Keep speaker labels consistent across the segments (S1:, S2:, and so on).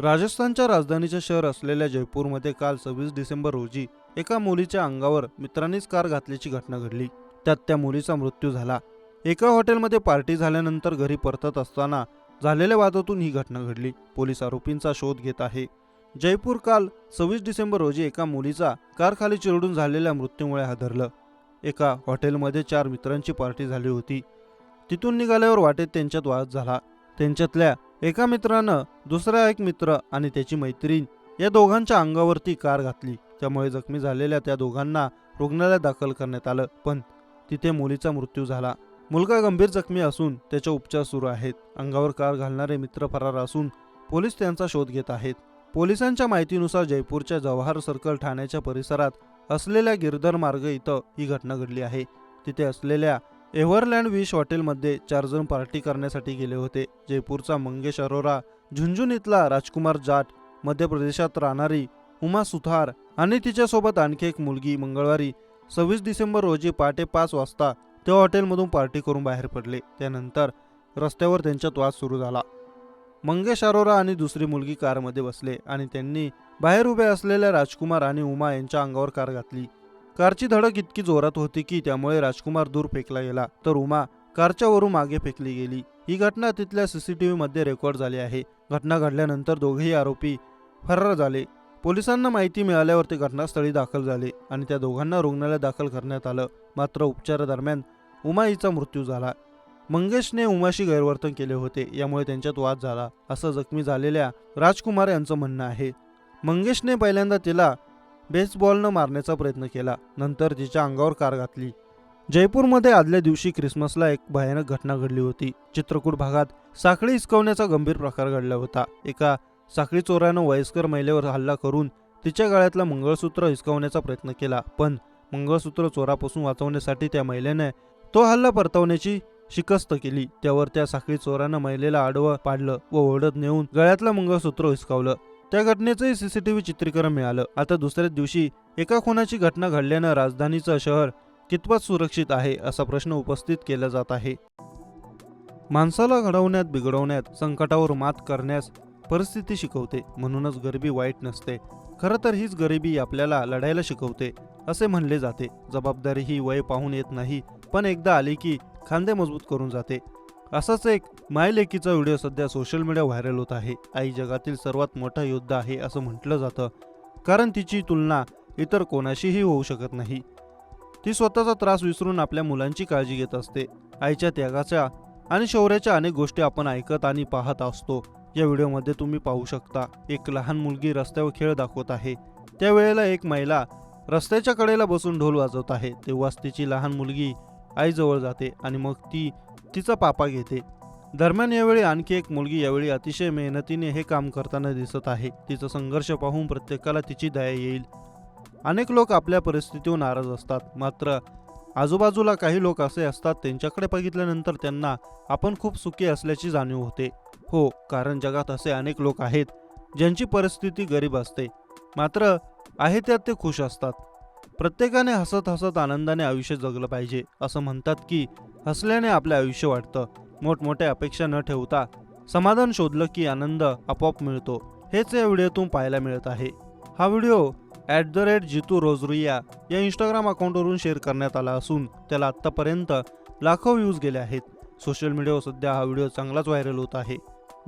S1: राजस्थानच्या राजधानीचे शहर असलेल्या जयपूरमध्ये काल सव्वीस डिसेंबर रोजी एका मुलीच्या अंगावर मित्रांनीच कार घातल्याची घटना घडली. त्यात त्या मुलीचा मृत्यू झाला. एका हॉटेलमध्ये पार्टी झाल्यानंतर घरी परतत असताना झालेल्या वादातून ही घटना घडली. पोलीस आरोपींचा शोध घेत आहे. जयपूर काल सव्वीस डिसेंबर रोजी एका मुलीचा कारखाली चिरडून झालेल्या मृत्यूमुळे हादरलं एका हॉटेलमध्ये चार मित्रांची पार्टी झाली होती. तिथून निघाल्यावर वाटेत त्यांच्यात वाद झाला. त्यांच्यातल्या एका मित्रानं दुसरा एक मित्र आणि त्याची मैत्रीण या दोघांच्या अंगावरती कार घातली. त्यामुळे जखमी झालेल्या त्या दोघांना रुग्णालयात दाखल करण्यात आलं. पण तिथे मुलीचा मृत्यू झाला. मुलगा गंभीर जखमी असून त्याचे उपचार सुरू आहेत. अंगावर कार घालणारे मित्र फरार असून पोलीस त्यांचा शोध घेत आहेत. पोलिसांच्या माहितीनुसार जयपूरच्या जवाहर सर्कल ठाण्याच्या परिसरात असलेल्या गिरधर मार्ग इथं ही घटना घडली आहे. तिथे असलेल्या एव्हरलँड विश हॉटेलमध्ये चारजण पार्टी करण्यासाठी गेले होते. जयपूरचा मंगेश अरोरा झुंझुन इथला राजकुमार जाट मध्य प्रदेशात राहणारी उमा सुथार आणि तिच्यासोबत आणखी एक मुलगी मंगळवारी सव्वीस डिसेंबर रोजी पहाटे पाच वाजता त्या हॉटेलमधून पार्टी करून बाहेर पडले. त्यानंतर रस्त्यावर त्यांच्यात वाद सुरू झाला. मंगेश अरोरा आणि दुसरी मुलगी कारमध्ये बसले आणि त्यांनी बाहेर उभे असलेल्या राजकुमार आणि उमा यांच्या अंगावर कार घातली. कारची धडक इतकी जोरात होती की त्यामुळे राजकुमार दूर फेकला गेला. तर उमा कारच्या वरून मागे फेकली गेली. ही घटना तिथल्या सीसीटीव्ही मध्ये रेकॉर्ड झाली आहे. घटना घडल्यानंतर दोघेही आरोपी फरार झाले. पोलिसांना माहिती मिळाल्यावर ते घटनास्थळी दाखल झाले आणि त्या दोघांना रुग्णालयात दाखल करण्यात आलं. मात्र उपचारादरम्यान उमा हिचा मृत्यू झाला. मंगेशने उमाशी गैरवर्तन केले होते. यामुळे त्यांच्यात वाद झाला. असं जखमी झालेल्या राजकुमार यांचं म्हणणं आहे. मंगेशने पहिल्यांदा तिला बेसबॉलनं मारण्याचा प्रयत्न केला. नंतर तिच्या अंगावर कार घातली. जयपूरमध्ये आदल्या दिवशी क्रिसमसला एक भयानक घटना घडली होती. चित्रकूट भागात साखळी हिसकवण्याचा गंभीर प्रकार घडला होता. एका साखळी चोरानं वयस्कर महिलेवर हल्ला करून तिच्या गळ्यातलं मंगळसूत्र हिसकवण्याचा प्रयत्न केला. पण मंगळसूत्र चोरापासून वाचवण्यासाठी त्या महिलेने तो हल्ला परतवण्याची शिकस्त केली. त्यावर त्या साखळी चोरानं महिलेला आडवं पाडलं व ओढत नेऊन गळ्यातलं मंगळसूत्र हिसकावलं. त्या घटनेचंही सीसीटीव्ही चित्रीकरण मिळालं. आता दुसऱ्याच दिवशी एका खुनाची घटना घडल्यानं राजधानीचं शहर कितपत सुरक्षित आहे असा प्रश्न उपस्थित केला जात आहे. माणसाला घडवण्यात बिघडवण्यात संकटावर मात करण्यास परिस्थिती शिकवते. म्हणूनच गरिबी वाईट नसते. खरं तर हीच गरिबी आपल्याला लढायला शिकवते असे म्हणले जाते. जबाबदारी ही वय पाहून येत नाही पण एकदा आली की खांदे मजबूत करून जाते. असाच एक मायलेकीचा व्हिडिओ सध्या सोशल मीडिया व्हायरल होत आहे. आई जगातील सर्वात मोठा योद्धा आहे असं म्हटलं जातं. कारण तिची तुलना इतर कोणाशीही होऊ शकत नाही. ती स्वतःचा त्रास विसरून आपल्या मुलांची काळजी घेत असते. आईच्या त्यागाच्या आणि शौर्याच्या अनेक गोष्टी आपण ऐकत आणि पाहत असतो. या व्हिडिओमध्ये तुम्ही पाहू शकता एक लहान मुलगी रस्त्यावर खेळ दाखवत आहे. त्यावेळेला एक महिला रस्त्याच्या कडेला बसून ढोल वाजवत आहे. तेव्हाच तिची लहान मुलगी आईजवळ जाते आणि मग ती तिचा पापा घेते. दरम्यान यावेळी आणखी एक मुलगी यावेळी अतिशय मेहनतीने हे काम करताना दिसत आहे. तिचा संघर्ष पाहून प्रत्येकाला तिची दया येईल. अनेक लोक आपल्या परिस्थितीवर नाराज असतात. मात्र आजूबाजूला काही लोक असे असतात त्यांच्याकडे बघितल्यानंतर त्यांना आपण खूप सुखी असल्याची जाणीव होते. हो कारण जगात असे अनेक लोक आहेत ज्यांची परिस्थिती गरीब असते. मात्र आहे त्यात ते खुश असतात. प्रत्येकाने हसत हसत आनंदाने आयुष्य जगलं पाहिजे असं म्हणतात की हसल्याने आपलं आयुष्य वाटतं. मोठमोठ्या अपेक्षा न ठेवता समाधान शोधलं की आनंद आपोआप मिळतो. हेच या व्हिडिओतून पाहायला मिळत आहे. हा video at the rate Jitu रोजरुया या इंस्टाग्राम अकाउंटवरून शेअर करण्यात आला असून त्याला आत्तापर्यंत लाखो व्ह्यूज गेले आहेत. सोशल मीडियावर सध्या हा व्हिडिओ चांगलाच व्हायरल होत आहे.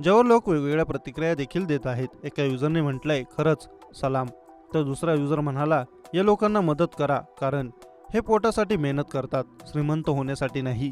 S1: ज्यावर लोक वेगवेगळ्या प्रतिक्रिया देखील देत आहेत. एका युजरने म्हटलंय खरंच सलाम. तर दुसरा युजर म्हणाला या लोकांना मदत करा कारण हे पोटासाठी मेहनत करतात श्रीमंत होण्यासाठी नाही.